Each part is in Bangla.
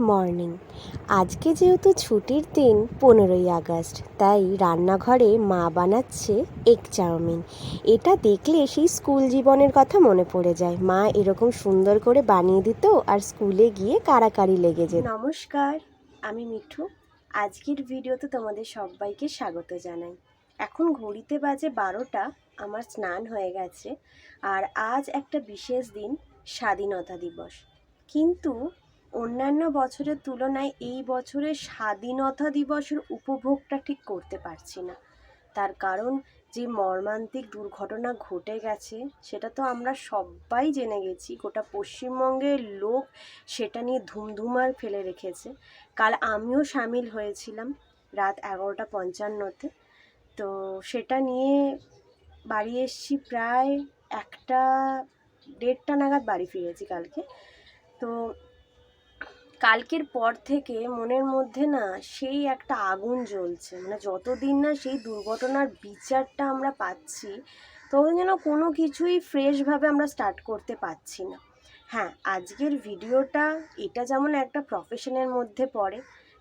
মর্নিং। আজকে যেহেতু ছুটির দিন পনেরোই আগস্ট, তাই রান্নাঘরে মা বানাচ্ছে এগ চাউমিন। এটা দেখলে সেই স্কুল জীবনের কথা মনে পড়ে যায়। মা এরকম সুন্দর করে বানিয়ে দিত আর স্কুলে গিয়ে কারাকারি লেগে যেত। নমস্কার, আমি মিঠু। আজকের ভিডিওতে তোমাদের সবাইকে স্বাগত জানাই। এখন ঘড়িতে বাজে বারোটা, আমার স্নান হয়ে গেছে। আর আজ একটা বিশেষ দিন, স্বাধীনতা দিবস। কিন্তু অন্যান্য বছরের তুলনায় এই বছরের স্বাধীনতা দিবসের উপভোগটা ঠিক করতে পারছি না। তার কারণ, যে মর্মান্তিক দুর্ঘটনা ঘটে গেছে, সেটা তো আমরা সবাই জেনে গেছি। গোটা পশ্চিমবঙ্গের লোক সেটা নিয়ে ধুমধুমার ফেলে রেখেছে। কাল আমিও সামিল হয়েছিলাম রাত এগারোটা পঞ্চান্নতে। তো সেটা নিয়ে বাড়ি এসছি প্রায় একটা দেড়টা নাগাদ বাড়ি ফিরেছি কালকে। তো কালকের পর থেকে মনের মধ্যে না সেই একটা আগুন জ্বলছে। মানে যতদিন না সেই দুর্ঘটনার বিচারটা আমরা পাচ্ছি, ততদিন যেন কোনো কিছুই ফ্রেশভাবে আমরা স্টার্ট করতে পারছি না। হ্যাঁ আজকের ভিডিওটা এটা যেমন একটা প্রফেশনের মধ্যে পড়ে,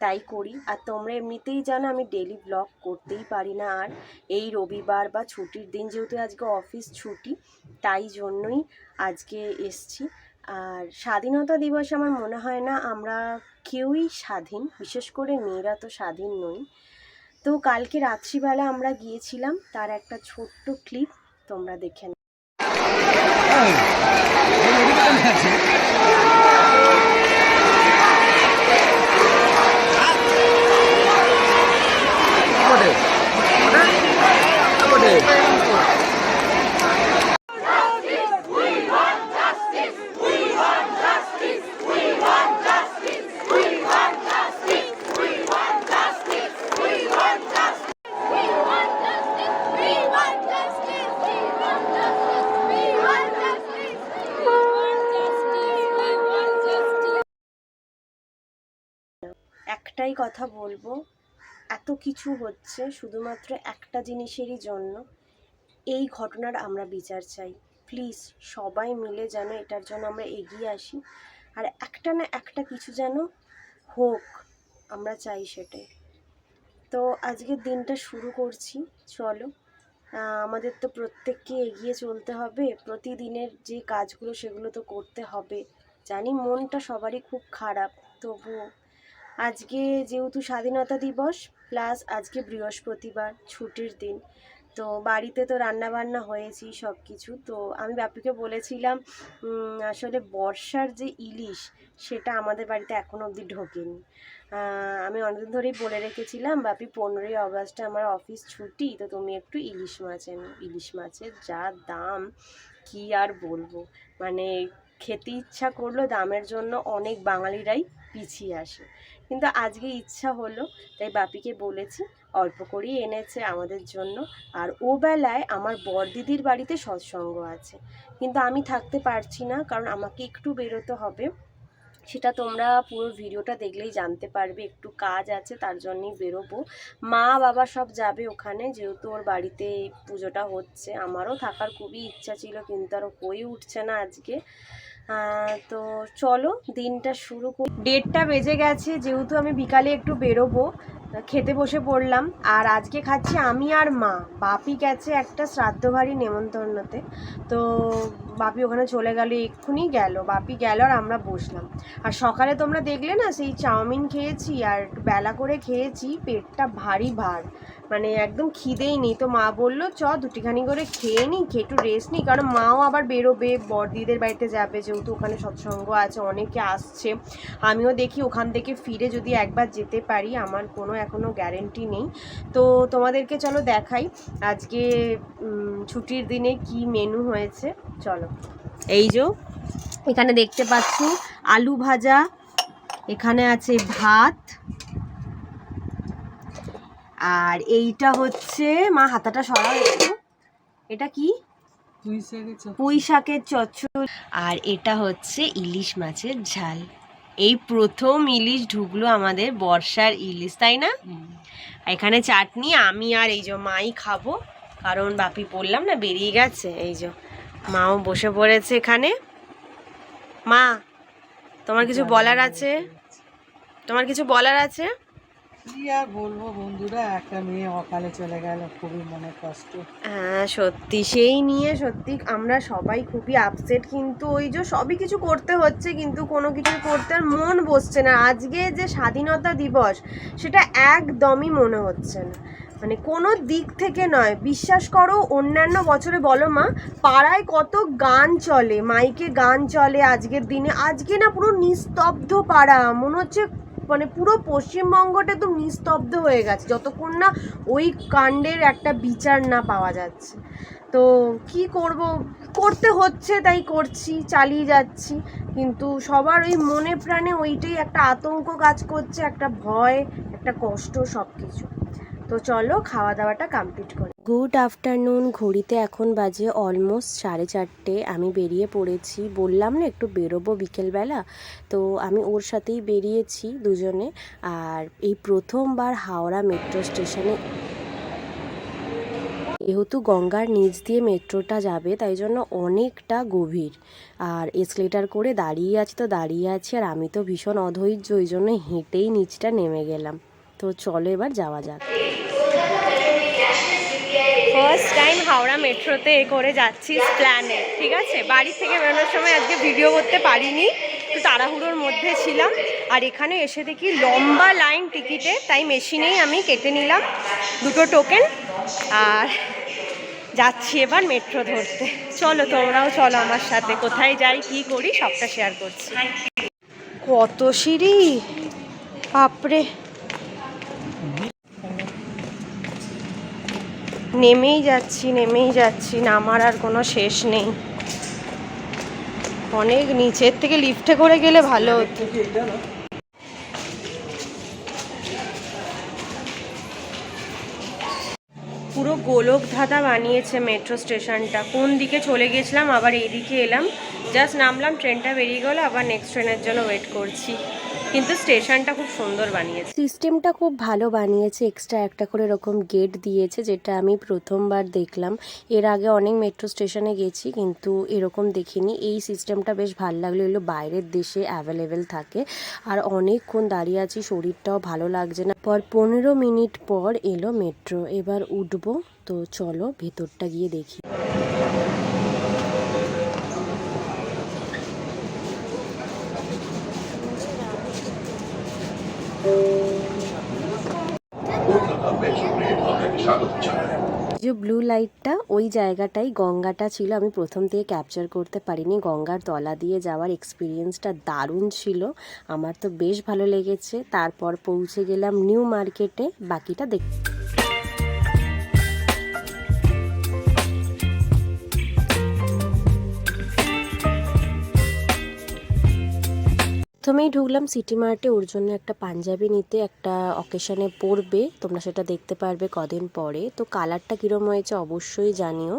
তাই করি। আর তোমরা এমনিতেই জানো আমি ডেলি ব্লগ করতেই পারি না। আর এই রবিবার বা ছুটির দিন যেহেতু আজকে অফিস ছুটি, তাই জন্যই আজকে এসছি। আর স্বাধীনতা দিবস আমার মনে হয় না, আমরা কেউই স্বাধীন, বিশেষ করে মেয়েরা তো স্বাধীন নই তো কালকে রাত্রিবেলা আমরা গিয়েছিলাম, তার একটা ছোট্ট ক্লিপ তোমরা দেখে নাও। একটাই কথা বলব, এত কিছু হচ্ছে শুধুমাত্র একটা জিনিসেরই জন্য। এই ঘটনার আমরা বিচার চাই। প্লিজ সবাই মিলে যেন এটার জন্য আমরা এগিয়ে আসি। আর একটা না একটা কিছু যেন হোক, আমরা চাই সেটাই। তো আজকের দিনটা শুরু করছি, চলো। আমাদের তো প্রত্যেককে এগিয়ে চলতে হবে। প্রতিদিনের যে কাজগুলো সেগুলো তো করতে হবে। জানি মনটা সবারই খুব খারাপ, তবুও আজকে যেহেতু স্বাধীনতা দিবস প্লাস আজকে বৃহস্পতিবার, ছুটির দিন, তো বাড়িতে তো রান্না বান্না হয়েছি সব কিছু তো আমি বাপিকে বলেছিলাম আসলে বর্ষার যে ইলিশ, সেটা আমাদের বাড়িতে এখনও অবধি ঢোকেনি। আমি অনেকদিন ধরেই বলে রেখেছিলাম, বাপি, পনেরোই আগস্টে আমার অফিস ছুটি, তো তুমি একটু ইলিশ মাছ এনো, ইলিশ মাছের যা দাম, কি আর বলব? মানে খেতে ইচ্ছা করল দামের জন্য অনেক বাঙালিরাই পিছিয়ে আসে। কিন্তু আজকে ইচ্ছা হলো, তাই বাপিকে বলেছি অল্প করেই এনেছে আমাদের জন্য। আর ও বেলায় আমার বড়দিদির বাড়িতে সৎসঙ্গ আছে। কিন্তু আমি থাকতে পারছি না, কারণ আমাকে একটু বেরোতে হবে। সেটা তোমরা পুরো ভিডিওটা দেখলেই জানতে পারবে, একটু কাজ আছে, তার জন্যই বেরোবো। মা, বাবা সব যাবে ওখানে, যেহেতু ওর বাড়িতে পুজোটা হচ্ছে। আমারও থাকার খুবই ইচ্ছা ছিল, কিন্তু আর হয়ে উঠছে না আজকে। তো চলো, দিনটা শুরু করি। ডেটটা বেজে গেছে, যেহেতু আমি বিকালে একটু বেরোবো, খেতে বসে পড়লাম। আর আজকে খাচ্ছি আমি আর মা। বাপি গেছে একটা শ্রাদ্ধ বাড়ি নেমন্তন্নতে। তো বাপি ওখানে চলে গেল, এক্ষুনি গেল। বাপি গেল আর আমরা বসলাম। আর সকালে তোমরা দেখলে না, সেই চাউমিন খেয়েছি আর বেলা করে খেয়েছি, পেটটা ভারী ভার। মানে একদম খিদেই নেই। তো মা বলল, চ, দুটিখানি করে খেয়ে নি খেয়ে একটু রেস্ট নিই। কারণ মাও আবার বেরোবে, বড়দিদের বাড়িতে যাবে, যেহেতু ওখানে সৎসঙ্গ আছে, অনেকে আসছে। আমিও দেখি ওখান থেকে ফিরে যদি একবার যেতে পারি, আমার কোনো এখনও গ্যারেন্টি নেই। তো তোমাদেরকে চলো দেখাই, আজকে ছুটির দিনে কি মেনু হয়েছে। চলো। এই যে, এখানে দেখতে পাচ্ছ আলু ভাজা, এখানে আছে ভাত আর এইটা হচ্ছে মা হাতাটা সরাও একটু। এটা কি? পুঁই শাকের চচ্চড়ি। আর এটা হচ্ছে ইলিশ মাছের ঝাল। এই প্রথম ইলিশ ঢুকলো আমাদের বর্ষার ইলিশ তাই না? এখানে চাটনি আমি আর এই যে মাই খাব। কারণ বাপি বললাম না বেরিয়ে গেছে। এই যে মাও বসে পড়েছে এখানে। মা তোমার কিছু বলার আছে? তোমার কিছু বলার আছে? হ্যাঁ সত্যি, সেই নিয়ে সত্যি আমরা সবাই খুবই আপসেট কিন্তু ওই যে সবই কিছু করতে হচ্ছে, কিন্তু কোনো কিছু করতে আর মন বসছে না। আজকে যে স্বাধীনতা দিবস, সেটা একদমই মনে হচ্ছে না। মানে কোনো দিক থেকে নয়, বিশ্বাস করো অন্যান্য বছরে বলো মা, পাড়ায় কত গান চলে, মাইকে গান চলে আজকের দিনে, আজকে না পুরো নিস্তব্ধ পাড়া, মনে হচ্ছে মানে পুরো পশ্চিমবঙ্গটা তো নিস্তব্ধ হয়ে গেছে। যতক্ষণ না ওই কাণ্ডের একটা বিচার না পাওয়া যাচ্ছে। তো কি করব? করতে হচ্ছে, তাই করছি, চালিয়ে যাচ্ছি। কিন্তু সবার ওই মনে প্রাণে ওইটাই একটা আতঙ্ক কাজ করছে, একটা ভয়, একটা কষ্ট সব কিছু তো চলো খাওয়া দাওয়াটা কমপ্লিট করি। গুড আফটারনুন, ঘড়িতে এখন বাজে অলমোস্ট সাড়ে চারটে, আমি বেরিয়ে পড়েছি। বললাম না একটু বেরোবো বিকেলবেলা, তো আমি ওর সাথেই বেরিয়েছি দুজনে, আর এই প্রথমবার হাওড়া মেট্রো স্টেশনে যেহেতু গঙ্গার নিচ দিয়ে মেট্রোটা যাবে, তাই জন্য অনেকটা গভীর। আর এসকেলেটার করে দাঁড়িয়ে আছি তো দাঁড়িয়ে আছি, আর আমি তো ভীষণ অধৈর্য, ওই জন্য হেঁটেই নিচটা নেমে গেলাম। তো চলো এবার যাওয়া যাক। ফার্স্ট টাইম হাওড়া মেট্রোতে এ করে যাচ্ছি প্ল্যানে ঠিক আছে? বাড়ি থেকে বেরোনোর সময় আজকে ভিডিও করতে পারিনি তো তাড়াহুড়োর মধ্যে ছিলাম। আর এখানে এসে দেখি লম্বা লাইন টিকিটে তাই মেশিনেই আমি কেটে নিলাম দুটো টোকেন আর যাচ্ছি এবার মেট্রো ধরতে। চলো, তোমরাও চলো আমার সাথে, কোথায় যাই, কি করি, সবটা শেয়ার করছি। কত সিঁড়ি? বাপরে! নেমেই যাচ্ছি নেমেই যাচ্ছি নামার আর কোনো শেষ নেই। অনেক নিচের থেকে লিফটে করে গেলে ভালো হতো। পুরো গোলক ধাঁধা বানিয়েছে মেট্রো স্টেশনটা কোন দিকে চলে গেছিলাম আবার এইদিকে এলাম। জাস্ট নামলাম ট্রেনটা বেরিয়ে গেলো আবার নেক্সট ট্রেনের জন্য ওয়েট করছি। কিন্তু স্টেশনটা খুব সুন্দর বানিয়েছে। সিস্টেমটা খুব ভালো বানিয়েছে এক্সট্রা একটা করে এরকম গেট দিয়েছে, যেটা আমি প্রথমবার দেখলাম। এর আগে অনেক মেট্রো স্টেশনে গেছি, কিন্তু এরকম দেখিনি। এই সিস্টেমটা বেশ ভালো লাগল, এগুলো বাইরের দেশে অ্যাভেলেবেল থাকে। আর অনেকক্ষণ দাঁড়িয়ে আছি, শরীরটাও ভালো লাগছে না। পর পনেরো মিনিট পর এলো মেট্রো এবার উঠবো, তো চলো ভেতরটা গিয়ে দেখি। যে ব্লু লাইটটা ওই জায়গাটাই গঙ্গাটা ছিল। আমি প্রথম থেকে ক্যাপচার করতে পারিনি। গঙ্গার তলা দিয়ে যাওয়ার এক্সপিরিয়েন্সটা দারুণ ছিল। আমার তো বেশ ভালো লেগেছে। তারপর পৌঁছে গেলাম নিউ মার্কেটে বাকিটা দেখ প্রথমেই ঢুকলাম সিটি মার্টে, ওর জন্য একটা পাঞ্জাবি নিতে, একটা অকেশনে পরবে, তোমরা সেটা দেখতে পারবে কদিন পরে। তো কালারটা কীরম হয়েছে অবশ্যই জানিও।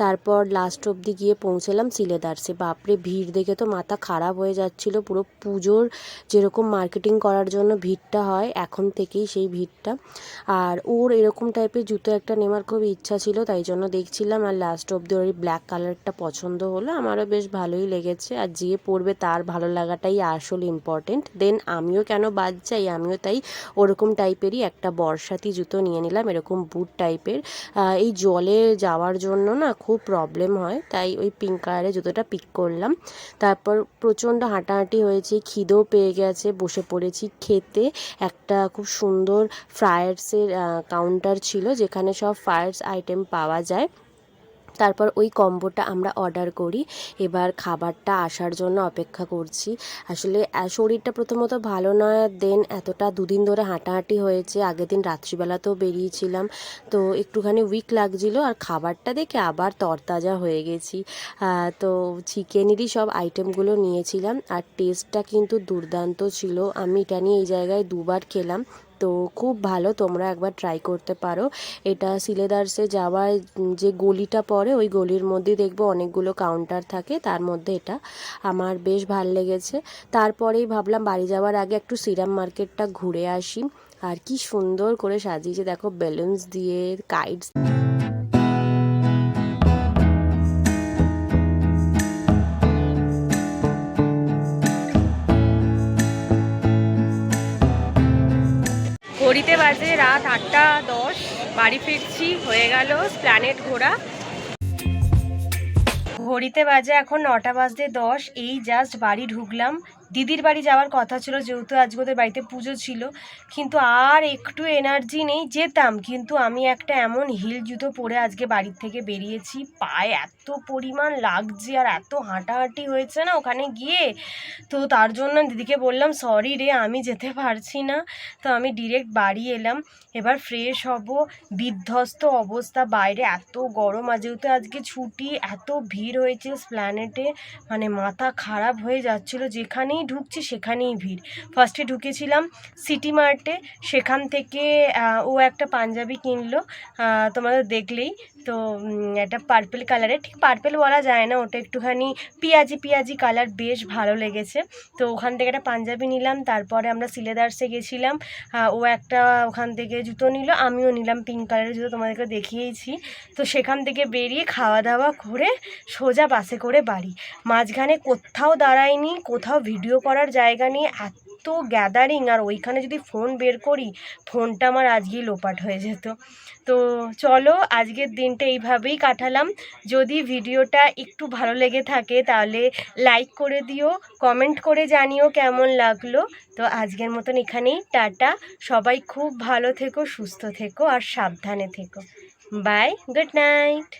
তারপর লাস্ট অবধি গিয়ে পৌঁছলাম সিলেদার্সে। বাপরে, ভিড় দেখে তো মাথা খারাপ হয়ে যাচ্ছিল। পুরো পুজোর যেরকম মার্কেটিং করার জন্য ভিড়টা হয়, এখন থেকেই সেই ভিড়টা। আর ওর এরকম টাইপের জুতো একটা নেওয়ার খুব ইচ্ছা ছিল, তাই জন্য দেখছিলাম। আর লাস্ট অবধি ওর ব্ল্যাক কালারটা পছন্দ হলো। আমারও বেশ ভালোই লেগেছে। আর যে পরবে তার ভালো লাগাটাই আসল ইম্পর্টেন্ট দেন আমিও কেন বাদ যাই? আমিও তাই ওরকম টাইপেরই একটা বর্ষাতি জুতো নিয়ে নিলাম, এরকম বুট টাইপের এই জলে যাওয়ার জন্য না খুব প্রবলেম হয়, তাই ওই পিঙ্ক কালারের জুতোটা পিক করলাম। তারপর প্রচণ্ড হাঁটাহাঁটি হয়েছে, খিদেও পেয়ে গেছে, বসে পড়েছি খেতে। একটা খুব সুন্দর ফ্রায়ার্সের কাউন্টার ছিল, যেখানে সব ফ্রায়ার্স আইটেম পাওয়া যায়। তারপর ওই কম্বোটা আমরা অর্ডার করি। এবার খাবারটা আসার জন্য অপেক্ষা করছি। আসলে শরীরটা প্রথমত ভালো নয় দেন এতটা দুদিন ধরে হাঁটাহাঁটি হয়েছে। আগের দিন রাত্রিবেলাতেও বেরিয়েছিলাম। তো একটুখানি উইক লাগছিল আর খাবারটা দেখে আবার তরতাজা হয়ে গেছি। তো চিকেনেরই সব আইটেমগুলো নিয়েছিলাম। আর টেস্টটা কিন্তু দুর্দান্ত ছিল। আমি এটা নিয়ে এই জায়গায় দুবার খেলাম। তো খুব ভালো, তোমরা একবার ট্রাই করতে পারো। এটা সিলেদার্সে যাওয়ার যে গলিটা পড়ে, ওই গলির মধ্যে দেখব অনেকগুলো কাউন্টার থাকে, তার মধ্যে এটা। আমার বেশ ভালো লেগেছে। তারপরেই ভাবলাম বাড়ি যাওয়ার আগে একটু সিরাম মার্কেটটা ঘুরে আসি। আর কি সুন্দর করে সাজিয়েছে, দেখো বেলুনস দিয়ে কাইটস ঘড়িতে বাজে রাত আটটা দশ, বাড়ি ফিরছি, হয়ে গেল প্ল্যানেট ঘোরা। ঘড়িতে বাজে এখন নটা বাজতে দশ, এই জাস্ট বাড়ি ঢুকলাম। দিদির বাড়ি যাওয়ার কথা ছিল, যেহেতু আজকে ওদের বাড়িতে পুজো ছিল, কিন্তু আর একটু এনার্জি নেই, যেতাম। কিন্তু আমি একটা এমন হিল জুতো পরে আজকে বাড়ির থেকে বেরিয়েছি, পায়ে এত পরিমাণ লাগছে আর এত হাঁটাহাঁটি হয়েছে না ওখানে গিয়ে। তো তার জন্য দিদিকে বললাম সরি রে, আমি যেতে পারছি না। তো আমি ডিরেক্ট বাড়ি এলাম। এবার ফ্রেশ হব, বিধ্বস্ত অবস্থা, বাইরে এত গরম আর যেহেতু আজকে ছুটি, এত ভিড় হয়েছে প্ল্যানেটে মানে মাথা খারাপ হয়ে যাচ্ছিল, যেখানেই ঢুকছি সেখানেই ভিড়। ফার্স্টে ঢুকেছিলাম সিটি মার্টে সেখান থেকে ও একটা পাঞ্জাবি কিনলো তোমাদের দেখলেই। তো একটা পার্পেল কালারের ঠিক পার্পেল বলা যায় না, ওটা একটুখানি পিয়াজি পিয়াজি কালার বেশ ভালো লেগেছে। তো ওখান থেকে একটা পাঞ্জাবি নিলাম, তারপরে আমরা সিলেদার্সে গেছিলাম। ও একটা ওখান থেকে জুতো নিল, আমিও নিলাম পিঙ্ক কালারের জুতো তোমাদেরকে দেখিয়েছি। তো সেখান থেকে বেরিয়ে খাওয়া দাওয়া করে সোজা বাসে করে বাড়ি। মাঝখানে কোথাও দাঁড়ায়নি কোথাও ভিডিও করার জায়গা নেই এত গ্যাদারিং আর ওইখানে যদি ফোন বের করি ফোনটা আমার আজকেই লোপাট হয়ে যেত। তো চলো, আজকের দিনটা এইভাবেই কাটালাম। যদি ভিডিওটা একটু ভালো লেগে থাকে তাহলে লাইক করে দিও কমেন্ট করে জানিও কেমন লাগল। তো আজকের মতন এখানেই, টাটা। সবাই খুব ভালো থেকো, সুস্থ থেকো আর সাবধানে থেকো। Bye good night